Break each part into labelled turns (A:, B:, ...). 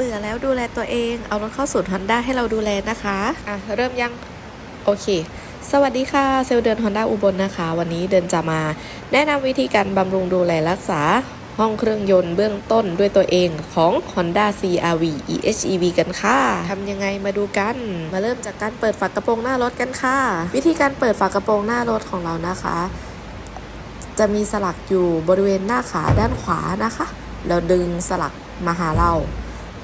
A: เบื่อแล้วดูแลตัวเอง เอารถเข้าศูนย์ฮอนด้าให้เราดูแลนะคะ อะ เริ่มยัง โอเค สวัสดีค่ะ เซลล์เดินฮอนด้าอุบลนะคะ วันนี้เดินจะมา แนะนำวิธีการบำรุงดูแลรักษาห้องเครื่องยนต์เบื้องต้นด้วยตัวเองของ Honda CRV EHEV กันค่ะ ทำยังไงมาดูกัน มาเริ่มจากการเปิดฝากระโปรงหน้ารถกันค่ะ วิธีการเปิดฝากระโปรงหน้ารถของเรานะคะ จะมีสลักอยู่บริเวณหน้าขาด้านขวานะคะ เราดึงสลักมาหาเรา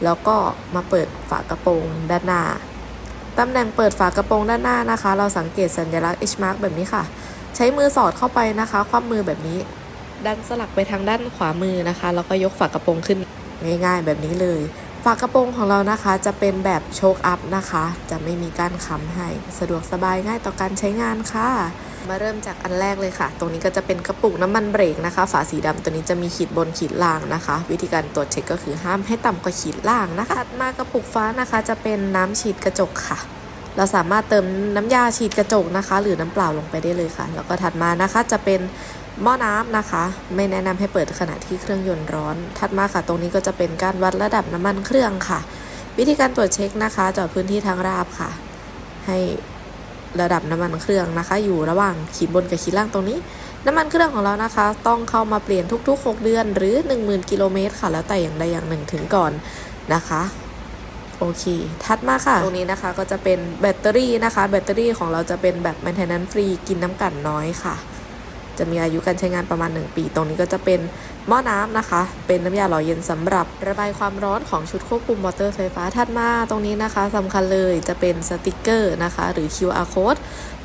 A: แล้วก็มาเปิดฝากระโปรงด้านหน้า ตำแหน่งเปิดฝากระโปรงด้านหน้านะคะ เราสังเกตสัญลักษณ์ H mark แบบนี้ค่ะ ใช้มือสอดเข้าไปนะคะ คว่ำมือแบบนี้ ดันสลักไปทางด้านขวามือนะคะ แล้วก็ยกฝากระโปรงขึ้นง่าย ๆ แบบนี้เลย ฝากระโปรงของเรานะคะจะเป็นแบบโชคอัพนะคะ จะไม่มีการค้ำให้ สะดวกสบายง่ายต่อการใช้งานค่ะ มาเริ่มจากอันแรกเลยค่ะ ตรงนี้ก็จะเป็นกระปุกน้ำมันเบรกนะคะ ฝาสีดำตัวนี้จะมีขีดบนขีดล่างนะคะ วิธีการตรวจเช็คก็คือห้ามให้ต่ำกว่าขีดล่างนะคะถัดมากระปุกฟ้านะคะ จะเป็นน้ำฉีดกระจกค่ะ เราสามารถเติมน้ำยาฉีดกระจกนะคะ หรือน้ำเปล่าลงไปได้เลยค่ะ แล้วก็ถัดมานะคะจะเป็น หม้อน้ำนะคะ ไม่แนะนำให้เปิดขณะที่เครื่องยนต์ร้อน ถัดมาค่ะ ตรงนี้ก็จะเป็นการวัดระดับน้ำมันเครื่องค่ะ วิธีการตรวจเช็คนะคะจอดพื้นที่ทางราบค่ะ ให้ระดับน้ำมันเครื่องนะคะ อยู่ระหว่างขีดบนกับขีดล่างตรงนี้ น้ำมันเครื่องของเรานะคะ ต้องเข้ามาเปลี่ยนทุก ๆ 6 เดือน หรือ 10,000 กิโลเมตรค่ะ แล้วแต่อย่างใดอย่างหนึ่งถึงก่อนนะคะโอเค ถัดมาค่ะ ตรงนี้นะคะก็จะเป็นแบตเตอรี่นะคะ แบตเตอรี่ของเราจะเป็นแบบ maintenance free กินน้ำกันน้อยค่ะ จะมีอายุการใช้งานประมาณ 1 ปี ตรงนี้ก็จะเป็น หม้อน้ำนะคะ เป็นน้ำยาหล่อเย็นสำหรับระบายความร้อนของชุดควบคุมมอเตอร์ไฟฟ้าถัดมาตรงนี้นะคะสำคัญเลยจะเป็นสติกเกอร์นะคะ หรือ QR code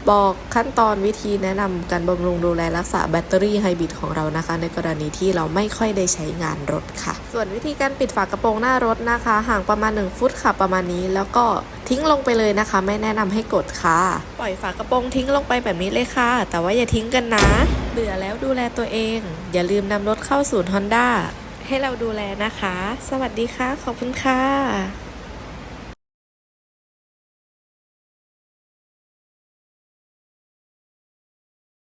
A: บอกขั้นตอนวิธีแนะนำการบำรุงดูแลรักษาแบตเตอรี่ไฮบริดของเรานะคะ ในกรณีที่เราไม่ค่อยได้ใช้งานรถค่ะ ส่วนวิธีการปิดฝากระโปรงหน้ารถนะคะ ห่างประมาณ 1 ฟุตค่ะประมาณนี้ แล้วก็ทิ้งลงไปเลยนะคะ ไม่แนะนำให้กดค่ะ ปล่อยฝากระโปรงทิ้งลงไปแบบนี้เลยค่ะ แต่ว่าอย่าทิ้งกันนะ เบื่อแล้วดูแลตัวเอง อย่าลืมนำรถเข้าศูนย์ฮอนด้าให้เราดูแลนะคะ สวัสดีค่ะ ขอบคุณค่ะ